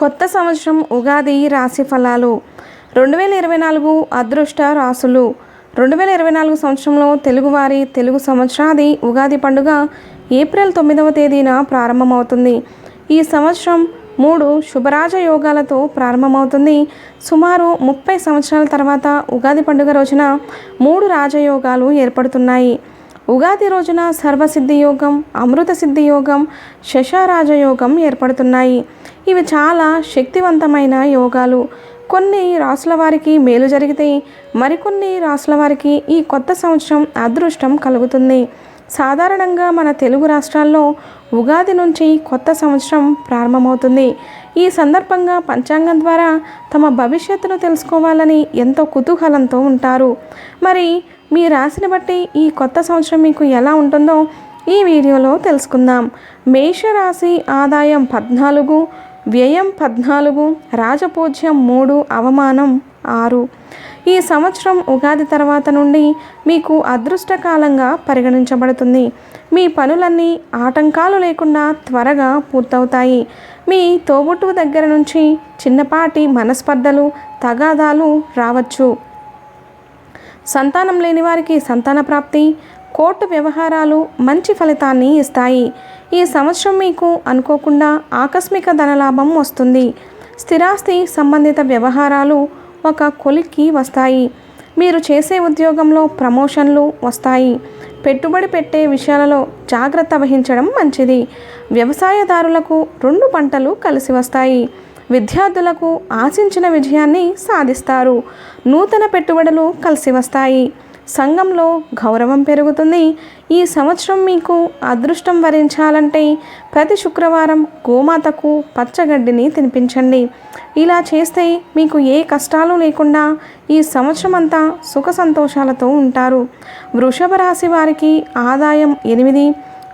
కొత్త సంవత్సరం ఉగాది రాశి ఫలాలు. రెండు వేల ఇరవై నాలుగు అదృష్ట రాసులు రెండు వేల ఇరవై నాలుగు సంవత్సరంలో తెలుగువారి తెలుగు సంవత్సరాది ఉగాది పండుగ ఏప్రిల్ తొమ్మిదవ తేదీన ప్రారంభమవుతుంది. ఈ సంవత్సరం మూడు శుభరాజ యోగాలతో ప్రారంభమవుతుంది. సుమారు ముప్పై సంవత్సరాల తర్వాత ఉగాది పండుగ రోజున మూడు రాజయోగాలు ఏర్పడుతున్నాయి. ఉగాది రోజున సర్వసిద్ధి యోగం అమృత సిద్ధి యోగం ఏర్పడుతున్నాయి. ఇవి చాలా శక్తివంతమైన యోగాలు. కొన్ని రాసుల వారికి మేలు జరిగితే మరికొన్ని రాసుల వారికి ఈ కొత్త సంవత్సరం అదృష్టం కలుగుతుంది. సాధారణంగా మన తెలుగు రాష్ట్రాల్లో ఉగాది నుంచి కొత్త సంవత్సరం ప్రారంభమవుతుంది. ఈ సందర్భంగా పంచాంగం ద్వారా తమ భవిష్యత్తును తెలుసుకోవాలని ఎంతో కుతూహలంతో ఉంటారు. మరి మీ రాశిని బట్టి ఈ కొత్త సంవత్సరం మీకు ఎలా ఉంటుందో ఈ వీడియోలో తెలుసుకుందాం. మేషరాశి ఆదాయం పద్నాలుగు వ్యయం పద్నాలుగు రాజపూజ్యం మూడు అవమానం ఆరు. ఈ సంవత్సరం ఉగాది తర్వాత నుండి మీకు అదృష్టకాలంగా పరిగణించబడుతుంది. మీ పనులన్నీ ఆటంకాలు లేకుండా త్వరగా పూర్తవుతాయి. మీ తోబుట్టువు దగ్గర నుంచి చిన్నపాటి మనస్పర్ధలు తగాదాలు రావచ్చు. సంతానం లేని వారికి సంతాన ప్రాప్తి కోర్టు వ్యవహారాలు మంచి ఫలితాన్ని ఇస్తాయి. ఈ సంవత్సరం మీకు అనుకోకుండా ఆకస్మిక ధనలాభం వస్తుంది. స్థిరాస్తి సంబంధిత వ్యవహారాలు ఒక కొలిక్కి వస్తాయి. మీరు చేసే ఉద్యోగంలో ప్రమోషన్లు వస్తాయి. పెట్టుబడి పెట్టే విషయాలలో జాగ్రత్త వహించడం మంచిది. వ్యవసాయదారులకు రెండు పంటలు కలిసి వస్తాయి. విద్యార్థులకు ఆశించిన విజయాన్ని సాధిస్తారు. నూతన పెట్టుబడులు కలిసి వస్తాయి. సంఘంలో గౌరవం పెరుగుతుంది. ఈ సంవత్సరం మీకు అదృష్టం వరించాలంటే ప్రతి శుక్రవారం గోమాతకు పచ్చగడ్డిని తినిపించండి. ఇలా చేస్తే మీకు ఏ కష్టాలు లేకుండా ఈ సంవత్సరం అంతా సుఖ సంతోషాలతో ఉంటారు. వృషభ రాశి వారికి ఆదాయం ఎనిమిది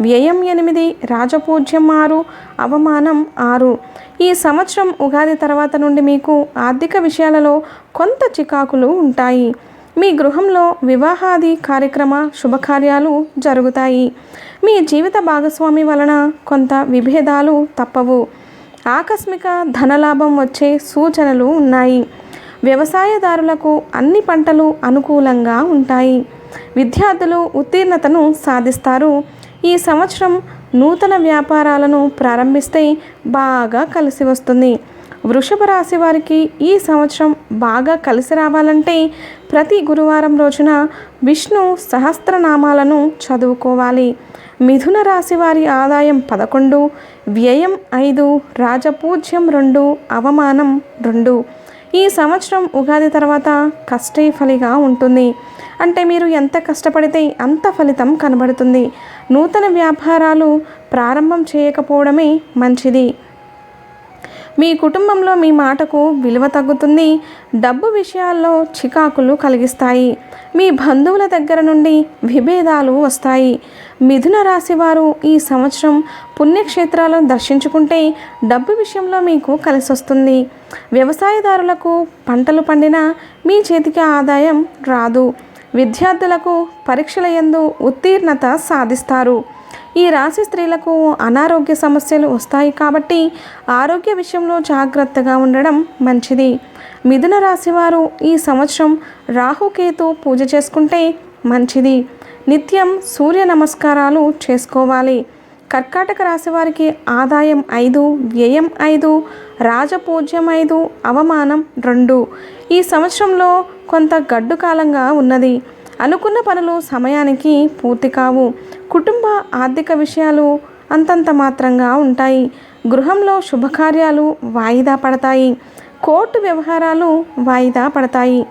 వ్యయం ఎనిమిది రాజపూజ్యం ఆరు అవమానం ఆరు. ఈ సంవత్సరం ఉగాది తర్వాత నుండి మీకు ఆర్థిక విషయాలలో కొంత చికాకులు ఉంటాయి. మీ గృహంలో వివాహాది కార్యక్రమ శుభకార్యాలు జరుగుతాయి. మీ జీవిత భాగస్వామి వలన కొంత విభేదాలు తప్పవు. ఆకస్మిక ధనలాభం వచ్చే సూచనలు ఉన్నాయి. వ్యవసాయదారులకు అన్ని పంటలు అనుకూలంగా ఉంటాయి. విద్యార్థులు ఉత్తీర్ణతను సాధిస్తారు. ఈ సంవత్సరం నూతన వ్యాపారాలను ప్రారంభిస్తే బాగా కలిసి వస్తుంది. వృషభ రాశి వారికి ఈ సంవత్సరం బాగా కలిసి రావాలంటే ప్రతి గురువారం రోజున విష్ణు సహస్రనామాలను చదువుకోవాలి. మిథున రాశి వారి ఆదాయం పదకొండు వ్యయం ఐదు రాజపూజ్యం రెండు అవమానం రెండు. ఈ సంవత్సరం ఉగాది తర్వాత కష్టే ఫలిగా ఉంటుంది. అంటే మీరు ఎంత కష్టపడితే అంత ఫలితం కనబడుతుంది. నూతన వ్యాపారాలు ప్రారంభం చేయకపోవడమే మంచిది. మీ కుటుంబంలో మీ మాటకు విలువ తగ్గుతుంది. డబ్బు విషయాల్లో చికాకులు కలిగిస్తాయి. మీ బంధువుల దగ్గర నుండి విభేదాలు వస్తాయి. మిథున రాశి వారు ఈ సంవత్సరం పుణ్యక్షేత్రాలను దర్శించుకుంటే డబ్బు విషయంలో మీకు కలిసొస్తుంది. వ్యవసాయదారులకు పంటలు పండినా మీ చేతికి ఆదాయం రాదు. విద్యార్థులకు పరీక్షల యందు ఉత్తీర్ణత సాధిస్తారు. ఈ రాశి స్త్రీలకు అనారోగ్య సమస్యలు వస్తాయి కాబట్టి ఆరోగ్య విషయంలో జాగ్రత్తగా ఉండడం మంచిది. మిథున రాశి వారు ఈ సంవత్సరం రాహుకేతు పూజ చేసుకుంటే మంచిది. నిత్యం సూర్య నమస్కారాలు చేసుకోవాలి. కర్కాటక రాశి వారికి ఆదాయం ఐదు వ్యయం ఐదు రాజపూజ్యం ఐదు అవమానం రెండు. ఈ సంవత్సరంలో కొంత గడ్డు కాలంగా ఉన్నది. అనుకున్న పనులు సమయానికి పూర్తి కావు. కుటుంబ ఆర్థిక విషయాలు అంతంత మాత్రంగా ఉంటాయి. గృహంలో శుభకార్యాలు వాయిదా పడతాయి. కోర్టు వ్యవహారాలు వాయిదా పడతాయి.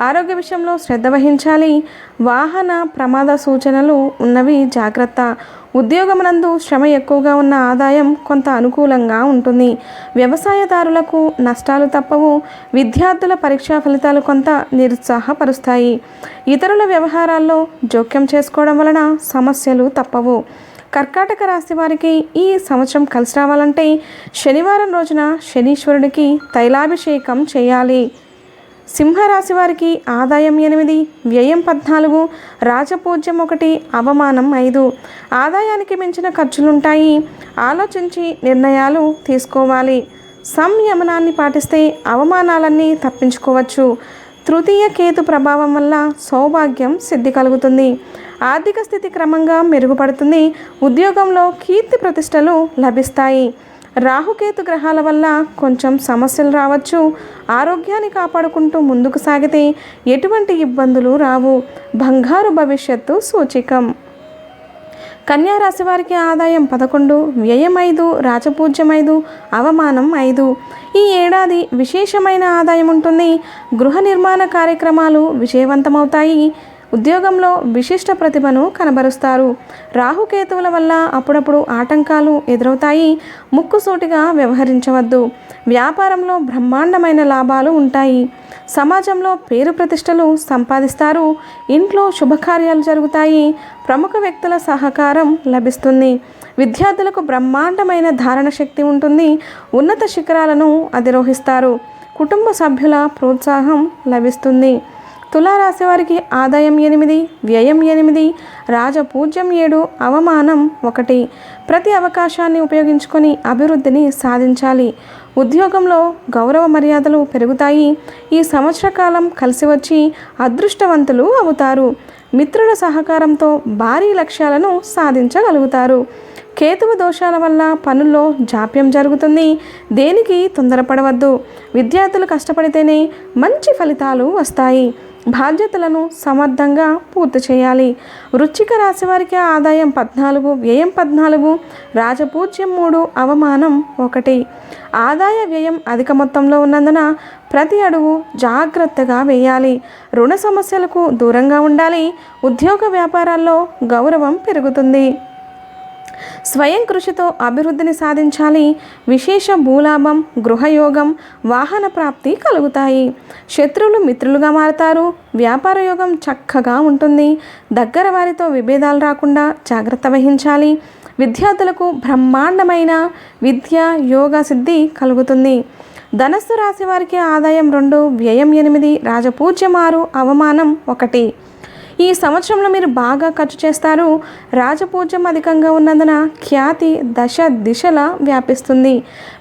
ఆరోగ్య విషయంలో శ్రద్ధ వహించాలి. వాహన ప్రమాద సూచనలు ఉన్నవి జాగ్రత్త. ఉద్యోగమునందు శ్రమ ఎక్కువగా ఉన్న ఆదాయం కొంత అనుకూలంగా ఉంటుంది. వ్యవసాయదారులకు నష్టాలు తప్పవు. విద్యార్థుల పరీక్షా ఫలితాలు కొంత నిరుత్సాహపరుస్తాయి. ఇతరుల వ్యవహారాల్లో జోక్యం చేసుకోవడం వలన సమస్యలు తప్పవు. కర్కాటక రాశి వారికి ఈ సంవత్సరం కలిసి రావాలంటే శనివారం రోజున శనీశ్వరుడికి తైలాభిషేకం చేయాలి. సింహరాశి వారికి ఆదాయం ఎనిమిది వ్యయం పద్నాలుగు రాజపూజ్యం ఒకటి అవమానం ఐదు. ఆదాయానికి మించిన ఖర్చులుంటాయి. ఆలోచించి నిర్ణయాలు తీసుకోవాలి. సంయమనాన్ని పాటిస్తే అవమానాలన్నీ తప్పించుకోవచ్చు. తృతీయ కేతు ప్రభావం వల్ల సౌభాగ్యం సిద్ధి కలుగుతుంది. ఆర్థిక స్థితి క్రమంగా మెరుగుపడుతుంది. ఉద్యోగంలో కీర్తి ప్రతిష్టలు లభిస్తాయి. రాహుకేతు గ్రహాల వల్ల కొంచెం సమస్యలు రావచ్చు. ఆరోగ్యాన్ని కాపాడుకుంటూ ముందుకు సాగితే ఎటువంటి ఇబ్బందులు రావు. బంగారు భవిష్యత్తు సూచికం. కన్యారాశి వారికి ఆదాయం పదకొండు వ్యయం ఐదు రాజపూజ్యం ఐదు అవమానం ఐదు. ఈ ఏడాది విశేషమైన ఆదాయం ఉంటుంది. గృహ నిర్మాణ కార్యక్రమాలు విజయవంతమవుతాయి. ఉద్యోగంలో విశిష్ట ప్రతిభను కనబరుస్తారు. రాహుకేతువుల వల్ల అప్పుడప్పుడు ఆటంకాలు ఎదురవుతాయి. ముక్కుసూటిగా వ్యవహరించవద్దు. వ్యాపారంలో బ్రహ్మాండమైన లాభాలు ఉంటాయి. సమాజంలో పేరు ప్రతిష్టలు సంపాదిస్తారు. ఇంట్లో శుభకార్యాలు జరుగుతాయి. ప్రముఖ వ్యక్తుల సహకారం లభిస్తుంది. విద్యార్థులకు బ్రహ్మాండమైన ధారణ శక్తి ఉంటుంది. ఉన్నత శిఖరాలను అధిరోహిస్తారు. కుటుంబ సభ్యుల ప్రోత్సాహం లభిస్తుంది. తులారాశి వారికి ఆదాయం ఎనిమిది వ్యయం ఎనిమిది రాజపూజ్యం ఏడు అవమానం ఒకటి. ప్రతి అవకాశాన్ని ఉపయోగించుకొని అభివృద్ధిని సాధించాలి. ఉద్యోగంలో గౌరవ మర్యాదలు పెరుగుతాయి. ఈ సంవత్సర కాలం కలిసి వచ్చి అదృష్టవంతులు అవుతారు. మిత్రుల సహకారంతో భారీ లక్ష్యాలను సాధించగలుగుతారు. కేతువు దోషాల వల్ల పనుల్లో జాప్యం జరుగుతుంది. దేనికి తొందరపడవద్దు. విద్యార్థులు కష్టపడితేనే మంచి ఫలితాలు వస్తాయి. బాధ్యతలను సమర్థంగా పూర్తి చేయాలి. వృచ్చిక రాశి వారికి ఆదాయం పద్నాలుగు వ్యయం పద్నాలుగు రాజపూజ్యం మూడు అవమానం ఒకటి. ఆదాయ వ్యయం అధిక మొత్తంలో ఉన్నందున ప్రతి అడుగు జాగ్రత్తగా వేయాలి. రుణ సమస్యలకు దూరంగా ఉండాలి. ఉద్యోగ వ్యాపారాల్లో గౌరవం పెరుగుతుంది. స్వయం కృషితో అభివృద్ధిని సాధించాలి. విశేష భూలాభం గృహయోగం వాహన ప్రాప్తి కలుగుతాయి. శత్రువులు మిత్రులుగా మారతారు. వ్యాపార యోగం చక్కగా ఉంటుంది. దగ్గర వారితో విభేదాలు రాకుండా జాగ్రత్త వహించాలి. విద్యార్థులకు బ్రహ్మాండమైన విద్య యోగ సిద్ధి కలుగుతుంది. ధనస్సు రాశి వారికి ఆదాయం రెండు వ్యయం ఎనిమిది రాజపూజ్యం ఆరు అవమానం ఒకటి. ఈ సంవత్సరంలో మీరు బాగా ఖర్చు చేస్తారు. రాజపూజ్యం అధికంగా ఉన్నందున ఖ్యాతి దశ దిశలా వ్యాపిస్తుంది.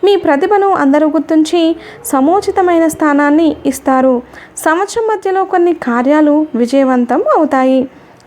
మీ ప్రతిభను అందరూ గుర్తించి సముచితమైన స్థానాన్ని ఇస్తారు. సంవత్సరం మధ్యలో కొన్ని కార్యాలు విజయవంతం అవుతాయి.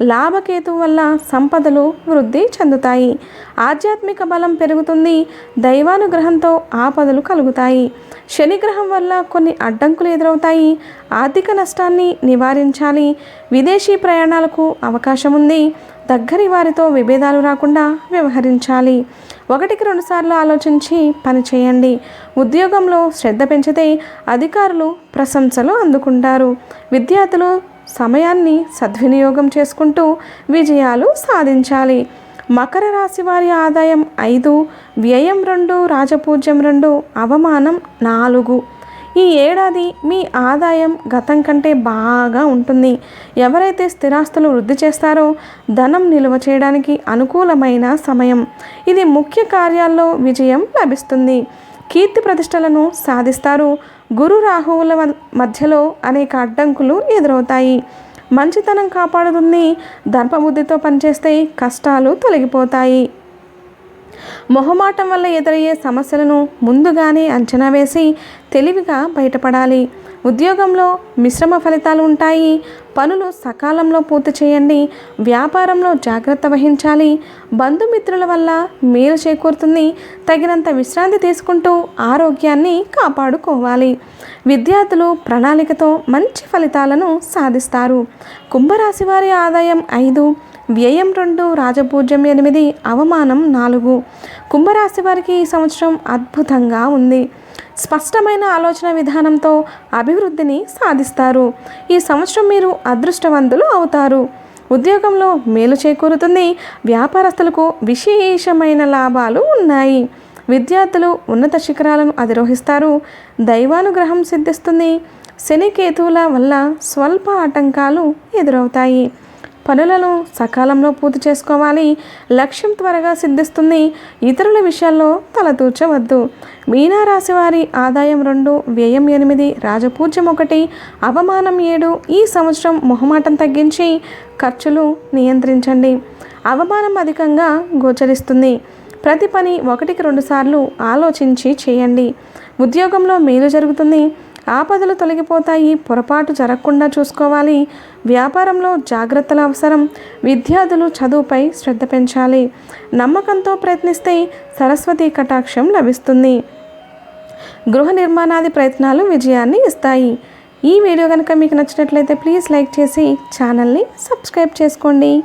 లాభకేతు వల్ల సంపదలు వృద్ధి చెందుతాయి. ఆధ్యాత్మిక బలం పెరుగుతుంది. దైవానుగ్రహంతో ఆపదలు కలుగుతాయి. శనిగ్రహం వల్ల కొన్ని అడ్డంకులు ఎదురవుతాయి. ఆర్థిక నష్టాన్ని నివారించాలి. విదేశీ ప్రయాణాలకు అవకాశం ఉంది. దగ్గరి వారితో విభేదాలు రాకుండా వ్యవహరించాలి. ఒకటికి రెండుసార్లు ఆలోచించి పని చేయండి. ఉద్యోగంలో శ్రద్ధ పెంచితే అధికారులు ప్రశంసలు అందుకుంటారు. విద్యార్థులు సమయాన్ని సద్వినియోగం చేసుకుంటూ విజయాలు సాధించాలి. మకర రాశి వారి ఆదాయం ఐదు వ్యయం రెండు రాజపూజ్యం రెండు అవమానం నాలుగు. ఈ ఏడాది మీ ఆదాయం గతం కంటే బాగా ఉంటుంది. ఎవరైతే స్థిరాస్తులు వృద్ధి చేస్తారో ధనం నిల్వ చేయడానికి అనుకూలమైన సమయం. ఇది ముఖ్య కార్యాల్లో విజయం లభిస్తుంది. కీర్తి ప్రతిష్టలను సాధిస్తారు. గురు రాహువుల మధ్యలో అనేక అడ్డంకులు ఎదురవుతాయి. మంచితనం కాపాడుతుంది. దర్పబుద్ధితో పనిచేస్తే కష్టాలు తొలగిపోతాయి. మొహమాటం వల్ల ఎదురయ్యే సమస్యలను ముందుగానే అంచనా వేసి తెలివిగా బయటపడాలి. ఉద్యోగంలో మిశ్రమ ఫలితాలు ఉంటాయి. పనులు సకాలంలో పూర్తి చేయండి. వ్యాపారంలో జాగ్రత్త వహించాలి. బంధుమిత్రుల వల్ల మేలు చేకూరుతుంది. తగినంత విశ్రాంతి తీసుకుంటూ ఆరోగ్యాన్ని కాపాడుకోవాలి. విద్యార్థులు ప్రణాళికతో మంచి ఫలితాలను సాధిస్తారు. కుంభరాశి వారి ఆదాయం ఐదు వ్యయం రెండు రాజపూజ్యం ఎనిమిది అవమానం నాలుగు. కుంభరాశి వారికి ఈ సంవత్సరం అద్భుతంగా ఉంది. స్పష్టమైన ఆలోచన విధానంతో అభివృద్ధిని సాధిస్తారు. ఈ సంవత్సరం మీరు అదృష్టవంతులు అవుతారు. ఉద్యోగంలో మేలు చేకూరుతుంది. వ్యాపారస్తులకు విశేషమైన లాభాలు ఉన్నాయి. విద్యార్థులు ఉన్నత శిఖరాలను అధిరోహిస్తారు. దైవానుగ్రహం సిద్ధిస్తుంది. శని కేతువుల వల్ల స్వల్ప ఆటంకాలు ఎదురవుతాయి. పనులను సకాలంలో పూర్తి చేసుకోవాలి. లక్ష్యం త్వరగా సిద్ధిస్తుంది. ఇతరుల విషయాల్లో తలతూర్చవద్దు మీనారాశి వారి ఆదాయం రెండు వ్యయం ఎనిమిది రాజపూజ్యం ఒకటి అవమానం ఏడు. ఈ సంవత్సరం మొహమాటం తగ్గించి ఖర్చులు నియంత్రించండి. అవమానం అధికంగా గోచరిస్తుంది. ప్రతి పని ఒకటికి రెండు సార్లు ఆలోచించి చేయండి. ఉద్యోగంలో మేలు జరుగుతుంది. ఆపదలు తొలగిపోతాయి పొరపాటు జరగకుండా చూసుకోవాలి. వ్యాపారంలో జాగ్రత్తల అవసరం. విద్యార్థులు చదువుపై శ్రద్ధ పెంచాలి. నమ్మకంతో ప్రయత్నిస్తే సరస్వతి కటాక్షం లభిస్తుంది. గృహ నిర్మాణాది ప్రయత్నాలు విజయాన్ని ఇస్తాయి. ఈ వీడియో కనుక మీకు నచ్చినట్లయితే ప్లీజ్ లైక్ చేసి ఛానల్ని సబ్స్క్రైబ్ చేసుకోండి.